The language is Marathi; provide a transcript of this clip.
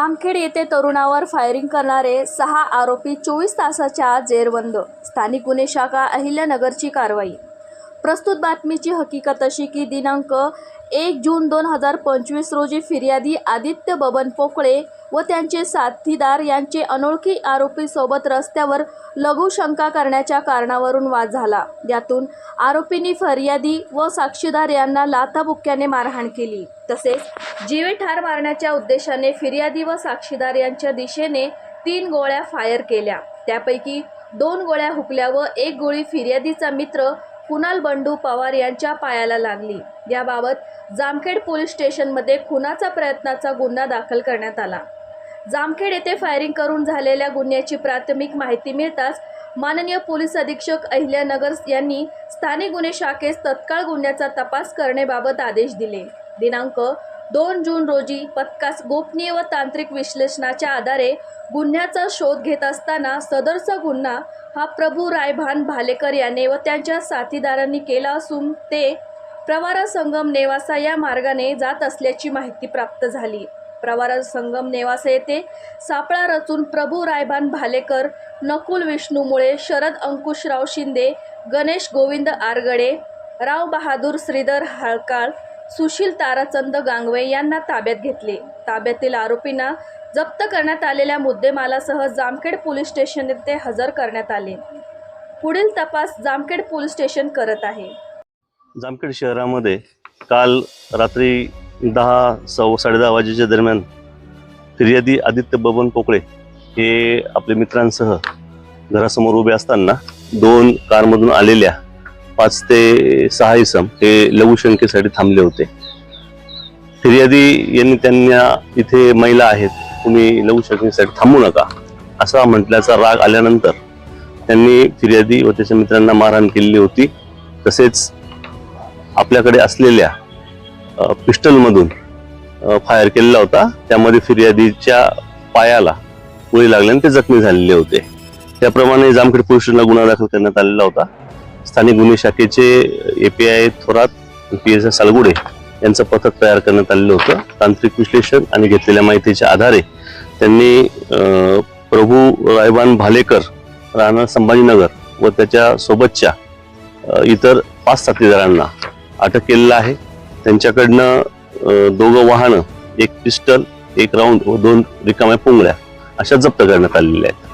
जामखेड येथे तरुणावर फायरिंग करणारे सहा आरोपी चोवीस तासाच्या आत जेरबंद. स्थानिक गुन्हे शाखा अहिल्यानगरची कारवाई. प्रस्तुत बातमीची हकीकत अशी की दिनांक एक जून दोन हजार पंचवीस रोजी फिर्यादी आदित्य बबन पोकळे व त्यांचे साथीदार यांचे अनोळखी आरोपीसोबत रस्त्यावर लघुशंका करण्याच्या कारणावरून वाद झाला. यातून आरोपींनी फर्यादी व साक्षीदार यांना लाथाबुक्क्याने मारहाण केली. तसेच जीवे ठार मारण्याच्या उद्देशाने फिर्यादी व साक्षीदार यांच्या दिशेने तीन गोळ्या फायर केल्या. त्यापैकी दोन गोळ्या हुकल्या व एक गोळी फिर्यादीचा मित्र कुणाल बंडू पवार यांच्या पायाला लागली. याबाबत जामखेड पोलीस स्टेशनमध्ये खुनाचा प्रयत्नाचा गुन्हा दाखल करण्यात आला. जामखेड येथे फायरिंग करून झालेल्या गुन्ह्याची प्राथमिक माहिती मिळताच माननीय पोलीस अधीक्षक अहिल्यानगर यांनी स्थानिक गुन्हे शाखेस तत्काळ गुन्ह्याचा तपास करण्याबाबत आदेश दिले. दिनांक दोन जून रोजी पथकास गोपनीय व तांत्रिक विश्लेषणाच्या आधारे गुन्ह्याचा शोध घेत असताना सदरचा गुन्हा हा प्रभू रायभान भालेकर याने व त्यांच्या साथीदारांनी केला असून ते प्रवारा संगम नेवासा या मार्गाने जात असल्याची माहिती प्राप्त झाली. प्रवारा संगम नेवासा येथे सापळा रचून प्रभू रायबान भालेकर नकुल विष्णूमुळे शरद अंकुशराव शिंदे गणेश गोविंद आरगडे राव बहादूर श्रीधर हाळकाळ सुशील ताराचंद गांगवे यांना ताब्यात घेतले. ताब्यातील आरोपींना जप्त करण्यात आलेल्या मुद्देमालासह जामखेड पोलीस स्टेशन येथे हजर करण्यात आले. पुढील तपास जामखेड पोलीस स्टेशन करत आहे. जामखेड शहरामध्ये काल रात्री दहा सव्वा साडेदहा वाजेच्या दरम्यान फिर्यादी आदित्य बबन पोकळे हे आपल्या मित्रांसह घरासमोर उभे असताना दोन कारमधून आलेल्या पाच ते सहा इसम हे लघुशंकेसाठी थांबले होते. फिर्यादी यांनी त्यांना इथे महिला आहेत तुम्ही लघुशंकेसाठी थांबू नका असा म्हटल्याचा राग आल्यानंतर त्यांनी फिर्यादी व त्याच्या मित्रांना मारहाण केलेली होती. तसेच आपल्याकडे असलेल्या पिस्टलमधून फायर केलेला होता. त्यामध्ये फिर्यादीच्या पायाला गोळी लागल्याने ते जखमी झालेले होते. त्याप्रमाणे जामखेड पोलीस स्टेशनला गुन्हा दाखल करण्यात आलेला होता. स्थानिक गुन्हे शाखेचे A P I Thorat P S I Salgude यांचं पथक तयार करण्यात आलेलं होतं. तांत्रिक विश्लेषण आणि घेतलेल्या माहितीच्या आधारे त्यांनी प्रभू रायबान भालेकर राहणार संभाजीनगर व त्याच्या सोबतच्या इतर पाच साथीदारांना अटक केलेलं आहे. त्यांच्याकडनं दोघं वाहनं एक पिस्टल एक राऊंड व दोन रिकाम्या पुंगळ्या अशा जप्त करण्यात आलेल्या आहेत.